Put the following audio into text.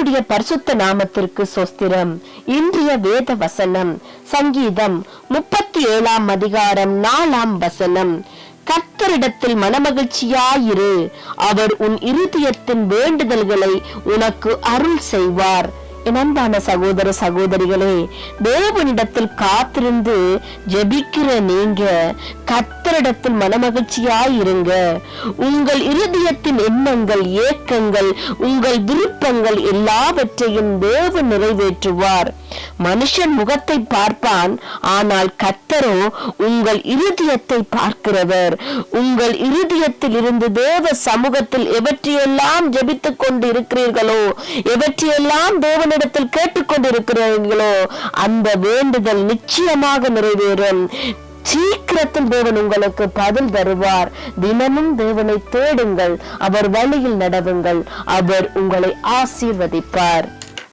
கர்த்தருடைய பரிசுத்த நாமத்திற்கு சொஸ்திரம். இன்றைய வேத வசனம் சங்கீதம் முப்பத்தி ஏழாம் அதிகாரம் நாலாம் வசனம். கர்த்தரிடத்தில் மனமகிழ்ச்சியாயிரு. அவர் உன் இருதயத்தின் வேண்டுதல்களை உனக்கு அருள் செய்வார். இனந்தான சகோதர சகோதரிகளே தேவனிடத்தில் காத்திருந்து ஜெபிக்கிற நீங்க கர்த்தரிடத்தில் மனமகிழ்ச்சியாய் இருங்க. உங்கள் இருதயத்தின் எண்ணங்கள் ஏக்கங்கள் உங்கள் விருப்பங்கள் எல்லாவற்றையும் தேவன் நிறைவேற்றுவார். மனுஷன் முகத்தை பார்ப்பான் ஆனால் கத்தரோ உங்கள் இருதயத்தை பார்க்கிறவர். உங்கள் இருதயத்தில் இருந்து தேவ சமூகத்தில் எவற்றையெல்லாம் ஜெபித்துக் கொண்டு இருக்கிறீர்களோ எவற்றையெல்லாம் தேவனிடத்தில் கேட்டுக்கொண்டிருக்கிறீர்களோ அந்த வேண்டுதல் நிச்சயமாக நிறைவேறும். சீக்கிரத்தில் தேவன் உங்களுக்கு பதில் தருவார். தினமும் தேவனை தேடுங்கள். அவர் வழியில் நடவுங்கள். அவர் உங்களை ஆசீர்வதிப்பார்.